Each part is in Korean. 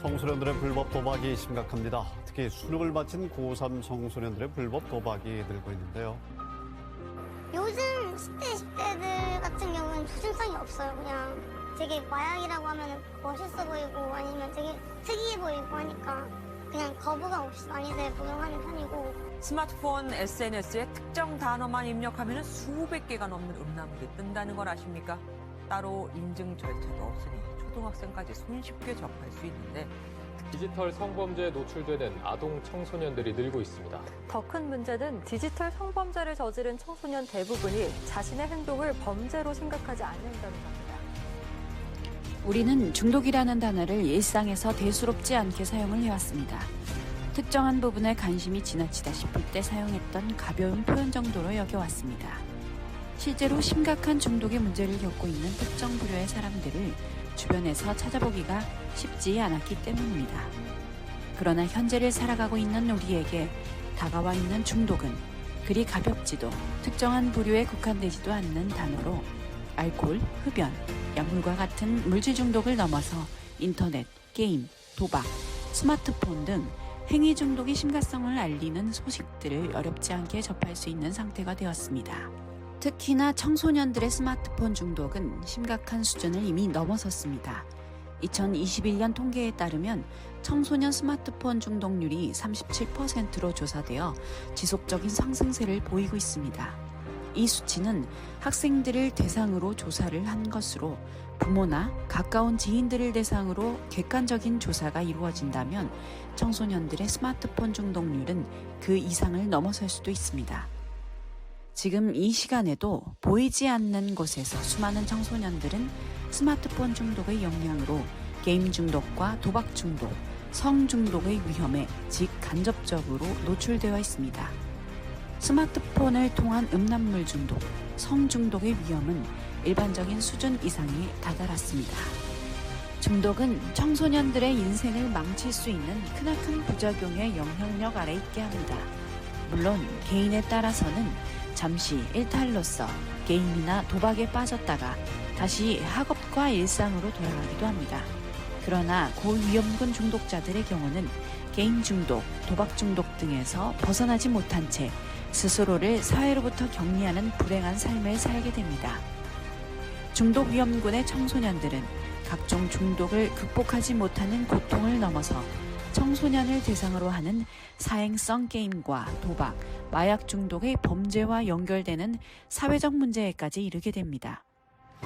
청소년들의 불법 도박이 심각합니다. 특히 수능을 마친 고3 청소년들의 불법 도박이 늘고 있는데요. 요즘 10대, 20대들 같은 경우는 조심성이 없어요. 그냥 되게 마약이라고 하면 멋있어 보이고 아니면 되게 특이해 보이고 하니까 그냥 거부감 없이 많이들 복용하는 편이고 스마트폰 SNS에 특정 단어만 입력하면 수백 개가 넘는 음란물이 뜬다는 걸 아십니까? 따로 인증 절차도 없으니 초등학생까지 손쉽게 접할 수 있는데 디지털 성범죄에 노출되는 아동 청소년들이 늘고 있습니다. 더 큰 문제는 디지털 성범죄를 저지른 청소년 대부분이 자신의 행동을 범죄로 생각하지 않는다는 겁니다. 우리는 중독이라는 단어를 일상에서 대수롭지 않게 사용을 해왔습니다. 특정한 부분에 관심이 지나치다 싶을 때 사용했던 가벼운 표현 정도로 여겨왔습니다. 실제로 심각한 중독의 문제를 겪고 있는 특정 부류의 사람들을 주변에서 찾아보기가 쉽지 않았기 때문입니다. 그러나 현재를 살아가고 있는 우리에게 다가와 있는 중독은 그리 가볍지도 특정한 부류에 국한되지도 않는 단어로 알코올, 흡연, 약물과 같은 물질 중독을 넘어서 인터넷, 게임, 도박, 스마트폰 등 행위 중독의 심각성을 알리는 소식들을 어렵지 않게 접할 수 있는 상태가 되었습니다. 특히나 청소년들의 스마트폰 중독은 심각한 수준을 이미 넘어섰습니다. 2021년 통계에 따르면 청소년 스마트폰 중독률이 37%로 조사되어 지속적인 상승세를 보이고 있습니다. 이 수치는 학생들을 대상으로 조사를 한 것으로 부모나 가까운 지인들을 대상으로 객관적인 조사가 이루어진다면 청소년들의 스마트폰 중독률은 그 이상을 넘어설 수도 있습니다. 지금 이 시간에도 보이지 않는 곳에서 수많은 청소년들은 스마트폰 중독의 영향으로 게임 중독과 도박 중독, 성 중독의 위험에 직간접적으로 노출되어 있습니다. 스마트폰을 통한 음란물 중독, 성 중독의 위험은 일반적인 수준 이상에 다다랐습니다. 중독은 청소년들의 인생을 망칠 수 있는 크나큰 부작용의 영향력 아래 있게 합니다. 물론 개인에 따라서는 잠시 일탈로서 게임이나 도박에 빠졌다가 다시 학업과 일상으로 돌아가기도 합니다. 그러나 고위험군 중독자들의 경우는 게임 중독, 도박 중독 등에서 벗어나지 못한 채 스스로를 사회로부터 격리하는 불행한 삶을 살게 됩니다. 중독 위험군의 청소년들은 각종 중독을 극복하지 못하는 고통을 넘어서 청소년을 대상으로 하는 사행성 게임과 도박, 마약 중독의 범죄와 연결되는 사회적 문제에까지 이르게 됩니다.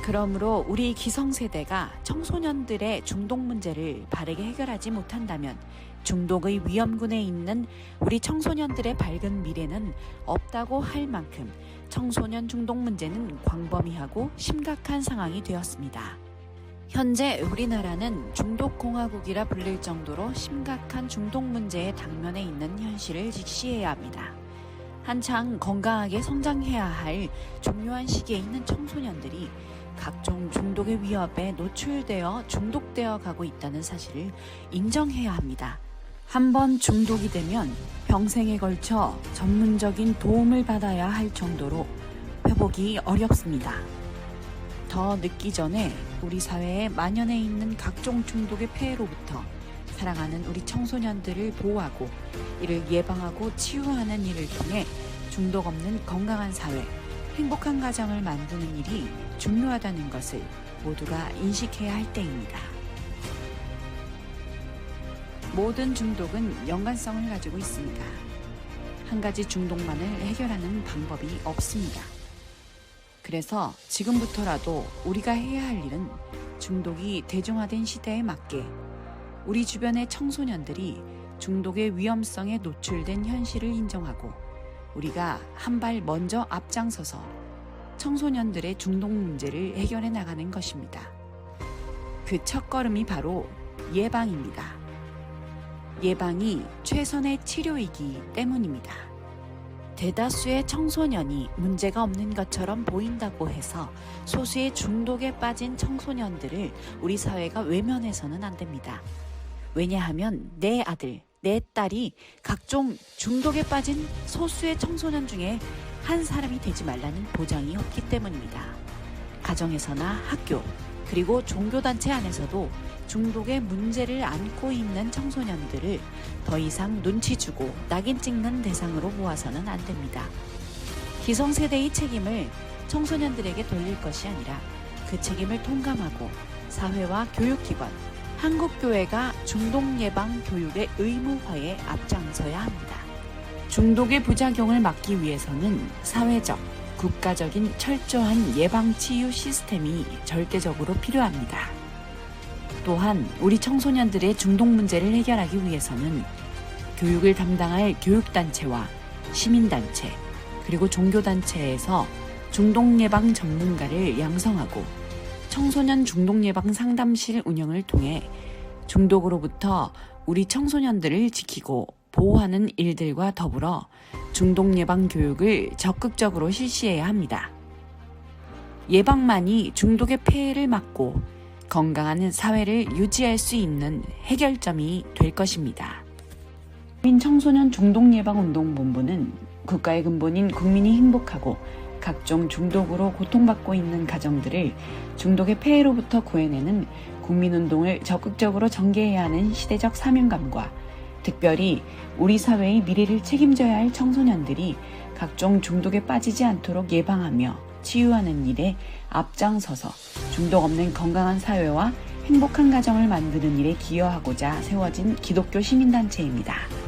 그러므로 우리 기성세대가 청소년들의 중독 문제를 바르게 해결하지 못한다면 중독의 위험군에 있는 우리 청소년들의 밝은 미래는 없다고 할 만큼 청소년 중독 문제는 광범위하고 심각한 상황이 되었습니다. 현재 우리나라는 중독공화국이라 불릴 정도로 심각한 중독 문제에 당면해 있는 현실을 직시해야 합니다. 한창 건강하게 성장해야 할 중요한 시기에 있는 청소년들이 각종 중독의 위협에 노출되어 중독되어 가고 있다는 사실을 인정해야 합니다. 한번 중독이 되면 평생에 걸쳐 전문적인 도움을 받아야 할 정도로 회복이 어렵습니다. 더 늦기 전에 우리 사회에 만연해 있는 각종 중독의 폐해로부터 사랑하는 우리 청소년들을 보호하고 이를 예방하고 치유하는 일을 통해 중독 없는 건강한 사회, 행복한 가정을 만드는 일이 중요하다는 것을 모두가 인식해야 할 때입니다. 모든 중독은 연관성을 가지고 있습니다. 한 가지 중독만을 해결하는 방법이 없습니다. 그래서 지금부터라도 우리가 해야 할 일은 중독이 대중화된 시대에 맞게 우리 주변의 청소년들이 중독의 위험성에 노출된 현실을 인정하고 우리가 한 발 먼저 앞장서서 청소년들의 중독 문제를 해결해 나가는 것입니다. 그 첫걸음이 바로 예방입니다. 예방이 최선의 치료이기 때문입니다. 대다수의 청소년이 문제가 없는 것처럼 보인다고 해서 소수의 중독에 빠진 청소년들을 우리 사회가 외면해서는 안 됩니다. 왜냐하면 내 아들, 내 딸이 각종 중독에 빠진 소수의 청소년 중에 한 사람이 되지 말라는 보장이 없기 때문입니다. 가정에서나 학교, 그리고 종교단체 안에서도 중독의 문제를 안고 있는 청소년들을 더 이상 눈치 주고 낙인 찍는 대상으로 보아서는 안 됩니다. 기성세대의 책임을 청소년들에게 돌릴 것이 아니라 그 책임을 통감하고 사회와 교육기관, 한국교회가 중독 예방 교육의 의무화에 앞장서야 합니다. 중독의 부작용을 막기 위해서는 사회적, 국가적인 철저한 예방 치유 시스템이 절대적으로 필요합니다. 또한 우리 청소년들의 중독 문제를 해결하기 위해서는 교육을 담당할 교육단체와 시민단체, 그리고 종교단체에서 중독 예방 전문가를 양성하고 청소년 중독 예방 상담실 운영을 통해 중독으로부터 우리 청소년들을 지키고 보호하는 일들과 더불어 중독 예방 교육을 적극적으로 실시해야 합니다. 예방만이 중독의 폐해를 막고 건강한 사회를 유지할 수 있는 해결점이 될 것입니다. 국민 청소년 중독 예방 운동 본부는 국가의 근본인 국민이 행복하고 각종 중독으로 고통받고 있는 가정들을 중독의 폐해로부터 구해내는 국민운동을 적극적으로 전개해야 하는 시대적 사명감과 특별히 우리 사회의 미래를 책임져야 할 청소년들이 각종 중독에 빠지지 않도록 예방하며 치유하는 일에 앞장서서 중독 없는 건강한 사회와 행복한 가정을 만드는 일에 기여하고자 세워진 기독교 시민단체입니다.